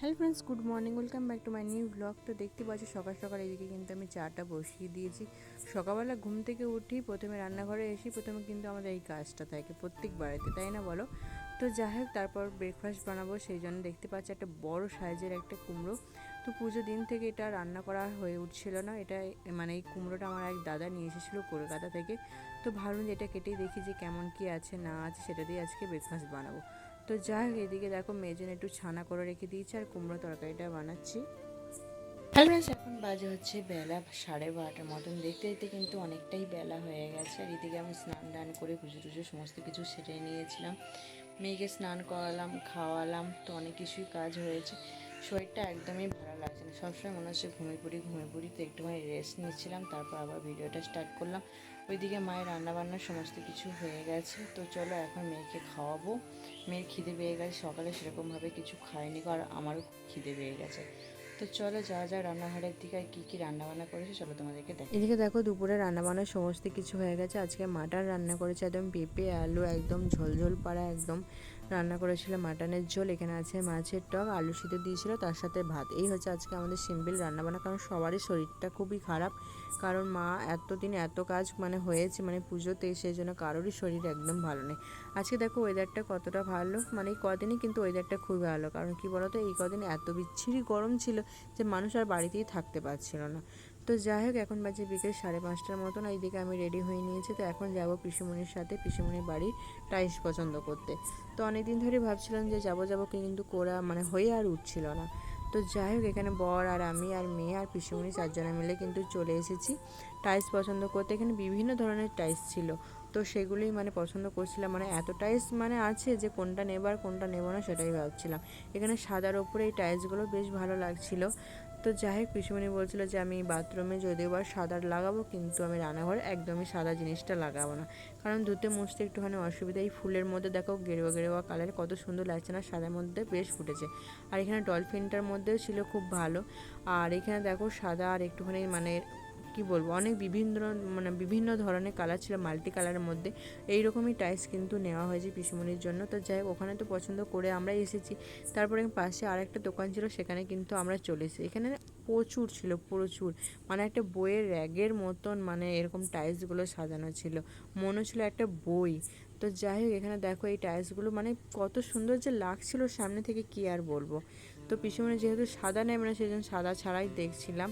Hello friends good morning welcome back to my new blog তো দেখতে পাচ্ছি সকাল সকাল এদিকে কিন্তু আমি চাটা বসিয়ে দিয়েছি। সকালবেলা ঘুম থেকে উঠি, প্রথমে রান্নাঘরে এসি প্রথমে কিন্তু আমাদের এই কাজটা থাকে প্রত্যেক বাড়িতে, তাই না বলো? তো যাই হোক, তারপর ব্রেকফাস্ট বানাবো, সেই জন্য দেখতে পাচ্ছি একটা বড় সাইজের একটা কুমড়ো। তো পুজো দিন থেকে এটা রান্না করা হয়ে উঠছিল না। এটা মানে এই কুমড়োটা আমার এক দাদা নিয়ে এসেছিল কলকাতা থেকে। তো ভাবলাম যে এটা কেটেই দেখি যে কেমন কি আছে, না আছে, সেটা দিয়ে আজকে ব্রেকফাস্ট বানাবো। তো যাই হোক, এদিকে দেখো মেজন একটু ছানা করে রেখে দিয়েছি আর কুমড়ো তরকারিটা বানাচ্ছি। এখন বাজে হচ্ছে বেলা সাড়ে বারোটার মতন। দেখতে দেখতে কিন্তু অনেকটাই বেলা হয়ে গেছে আর এদিকে আমি স্নান টান করে পুজো টুজো সমস্ত কিছু সেরে নিয়েছিলাম। মেয়েকে স্নান করালাম, খাওয়ালাম, তো অনেক কিছুই কাজ হয়েছে। শরীরটা একদমই ভালো লাগছে না। সবসময় মনে হচ্ছে ঘুমিয়ে পড়ি ঘুমিয়ে পড়ি, তো একটুখানি রেস্ট নিচ্ছিলাম, তারপর আবার ভিডিওটা স্টার্ট করলাম। ওইদিকে মায়ের রান্নাবান্না সমস্ত কিছু হয়ে গেছে, তো চলো এখন মেয়েকে খাওয়াবো। মেয়ের খিদে পেয়ে গেছে, সকালে সেরকমভাবে কিছু খায়নি আর আমারও খিদে পেয়ে গেছে। তো চলো যা যা রান্নাঘরের দিকে আর কী কী রান্নাবান্না করেছে, চলো তোমাদেরকে দেখো এদিকে দেখো দুপুরে রান্নাবান্না সমস্ত কিছু হয়ে গেছে, আজকে মাটন রান্না করেছে একদম পেঁপে, আলু একদম ঝোলঝোল পাড়া একদম। রান্না করেছিল মাটনের ঝোল, এখানে আছে মাছের টক, আলু সিদ্ধ দিয়েছিল, তার সাথে ভাত। এই হচ্ছে আজকে আমাদের সিম্পল রান্নাবান্না, কারণ সবারই শরীরটা খুবই খারাপ। কারণ মা এতদিন এত কাজ মানে হয়েছে মানে পুজোতে, সেই জন্য কারোরই শরীর একদম ভালো নেই। আজকে দেখো ওয়েদারটা কতটা ভালো মানে এই কদিনই কিন্তু ওয়েদারটা খুবই ভালো। কারণ কি বলতো, এই কদিন এত বিচ্ছিরি গরম ছিল যে মানুষ আর বাড়িতেই থাকতে পারছিল না। তো যাই হোক, এখন বাজে বিকেল সাড়ে পাঁচটার মতন এইদিকে আমি রেডি হয়ে নিয়েছি। তো এখন যাব পিসুমণির সাথে, পিসুমণির বাড়ির টাইলস পছন্দ করতে। তো অনেকদিন ধরে ভাবছিলাম যে যাব যাব কিন্তু কোরা মানে হয়ে আর উঠছিল না। তো যাই হোক, এখানে বর আর আমি আর মেয়ে আর পিসুমণি চারজনে মিলে কিন্তু চলে এসেছি টাইলস পছন্দ করতে। এখানে বিভিন্ন ধরনের টাইলস ছিল, তো সেগুলোই মানে পছন্দ করছিলাম। মানে এত টাইলস মানে আছে যে কোনটা নেবার কোনটা নেব না সেটাই ভাবছিলাম। এখানে সাদার ওপরে এই টাইলসগুলো বেশ ভালো লাগছিল। তো যাই হোক, পিসুমণি বলছিল যে আমি বাথরুমে যদিও বা সাদার লাগাবো, কিন্তু আমি রান্নাঘরে একদমই সাদা জিনিসটা লাগাবো না। কারণ ধুতে মুছতে একটুখানি অসুবিধা, এই ফুলের মধ্যে দেখো গেরুয়া গেরুয়া কালার কত সুন্দর লাগছে না, সাদার মধ্যে বেশ ফুটেছে। আর এখানে ডলফিনটার মধ্যেও ছিল খুব ভালো। আর এখানে দেখো সাদা আর একটুখানি মানে কি বলব, অনেক বিভিন্ন মানে বিভিন্ন ধরনের কালার ছিল মাল্টি কালারের মধ্যে। এই রকমই টাইস কিন্তু নেওয়া হয়েছে পিসুমনির জন্য। তো যাই হোক, ওখানে তো পছন্দ করে আমরা এসেছি। তারপরে পাশে আর একটা দোকান ছিল, সেখানে কিন্তু আমরা চলে এসেছি। এখানে প্রচুর ছিল, প্রচুর। মানে একটা বইয়ের র্যাগের মতন মানে এরকম টাইলসগুলো সাজানো ছিল। মনে ছিল একটা বই। তো যাই হোক, এখানে দেখো এই টাইলসগুলো মানে কত সুন্দর যে লাগছিল সামনে থেকে, কি আর বলব। তো পিছনে যেহেতু সাদা নেই মানে সেই জন্য সাদা ছাড়াই দেখছিলাম।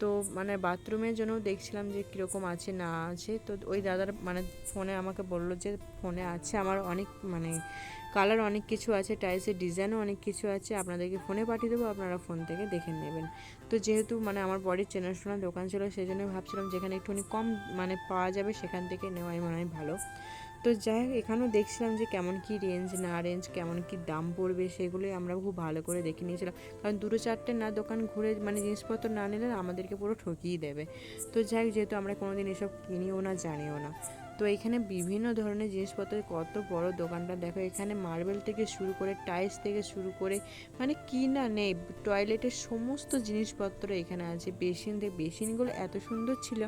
তো মানে বাথরুমের জন্যও দেখছিলাম যে কীরকম আছে, না আছে। তো ওই দাদার মানে ফোনে আমাকে বলল যে ফোনে আছে, আমার অনেক মানে কালার অনেক কিছু আছে, টাইলসের ডিজাইনও অনেক কিছু আছে। আপনাদেরকে ফোনে পাঠিয়ে দেবো, আপনারা ফোন থেকে দেখে নেবেন। তো যেহেতু মানে আমার বডির চেনাশোনা দোকান ছিল সেই জন্য ভাবছিলাম যেখানে একটুখানি কম মানে পাওয়া যাবে, সেখান থেকে নেওয়াই মনে হয় ভালো। তো যাই হোক, এখানেও দেখছিলাম যে কেমন কি রেঞ্জ না রেঞ্জ কেমন কি দাম পড়বে সেগুলোই আমরা খুব ভালো করে দেখে নিয়েছিলাম। কারণ দুটো চারটে না দোকান ঘুরে মানে জিনিসপত্র না নিলে আমাদেরকে পুরো ঠকিয়ে দেবে। তো যাই হোক, যেহেতু আমরা কোনোদিন এসব কিনিও না, জানিও না। তো এখানে বিভিন্ন ধরনের জিনিসপত্রের কত বড় দোকানটা দেখো। এখানে মার্বেল থেকে শুরু করে, টাইলস থেকে শুরু করে মানে কি না নেই, টয়লেটের সমস্ত জিনিসপত্র এখানে আছে। বেসিন থেকে বেসিনগুলো এত সুন্দর ছিল।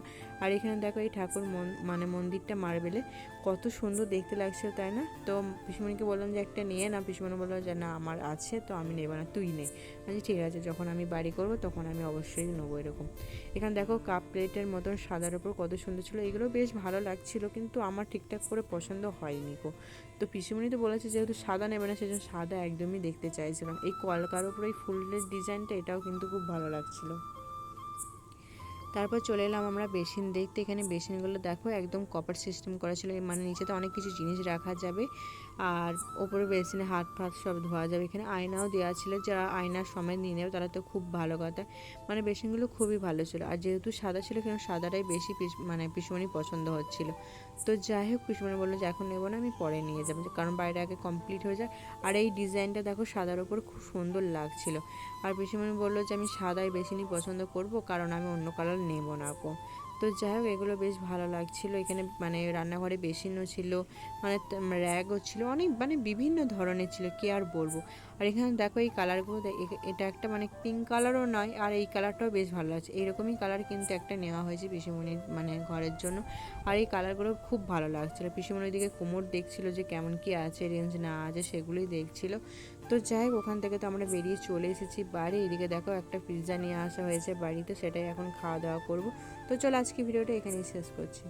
আর এখানে দেখো এই ঠাকুর মানে মন্দিরটা মার্বেলে কত সুন্দর দেখতে লাগছে তাই না? তো পিসুমণিকে বললাম যে, একটা নিয়ে না। পিসমণি বলল যে, না, আমার আছে, তো আমি নেব না, তুই নে। আমি ঠিক আছে, যখন আমি বাড়ি করব, তখন আমি অবশ্যই নেব এরকম। এখানে দেখো কাপ প্লেটের মতন সাদার ওপর কত সুন্দর ছিল, এগুলো বেশ ভালো লাগছিল, কিন্তু আমার ঠিকঠাক করে পছন্দ হয়নি গো। তো পিসুমণি তো বলেছে, যেহেতু সাদা নেবে না, সেজন্য সাদা একদমই দেখতে চাইছিলাম। এই কলকার ওপর এই ফুলের ডিজাইনটা, এটাও কিন্তু খুব ভালো লাগছিল। তারপর চলে এলাম আমরা বেসিন দেখতে। এখানে বেসিনগুলো দেখো, একদম কপার সিস্টেম করা ছিল। মানে নিচেতে অনেক কিছু জিনিস রাখা যাবে। আর ওপরে বেসিনে হাত ফাত সব ধোয়া যাবে। এখানে আয়নাও দেওয়া ছিল। যারা আয়নার সময় নিয়ে নেবে, তারা তো খুব ভালো কথা। মানে বেসিনগুলো খুবই ভালো ছিল। আর যেহেতু সাদা ছিল কিন্তু সাদাটাই বেশি মানে পিসুমণি পছন্দ হচ্ছিল। তো যাই হোক, পিসুমণি বলল যে, এখন নেব না, আমি পরে নিয়ে যাব। কারণ বাইরে আগে কমপ্লিট হয়ে যায়। আর এই ডিজাইনটা দেখো, সাদার ওপর খুব সুন্দর লাগছিল। আর পিসুমণি বলল যে, আমি সাদাই বেশিনই পছন্দ করব, কারণ আমি অন্য কালার নেব না আপু তো যাই হোক, এগুলো বেশ ভালো লাগছিল। এখানে মানে রান্নাঘরে বেসিনও ছিল মানে র্যাগও ছিল, অনেক মানে বিভিন্ন ধরনের ছিল, কি আর বলব। আর এখানে দেখো এই কালারগুলো এটা একটা মানে পিঙ্ক কালারও নয়, আর এই কালারটাও বেশ ভালো লাগছে। এইরকমই কালার কিন্তু একটা নেওয়া হয়েছে পিসিমণির মানে ঘরের জন্য। আর এই কালারগুলো খুব ভালো লাগছিল। পিসিমণির দিকে কোমর দেখছিল যে কেমন কি আছে রেঞ্জ না আছে, সেগুলোই দেখছিল। তো যাই ওখান থেকে তো আমরা বেরিয়ে চলে এসেছি বাড়ি। এদিকে দেখো একটা পিৎজা নিয়ে আসা হয়েছে বাড়িতে, সেটাই এখন খাওয়া দাওয়া করব। তো চলো আজকে ভিডিওটা এখানেই শেষ করছি।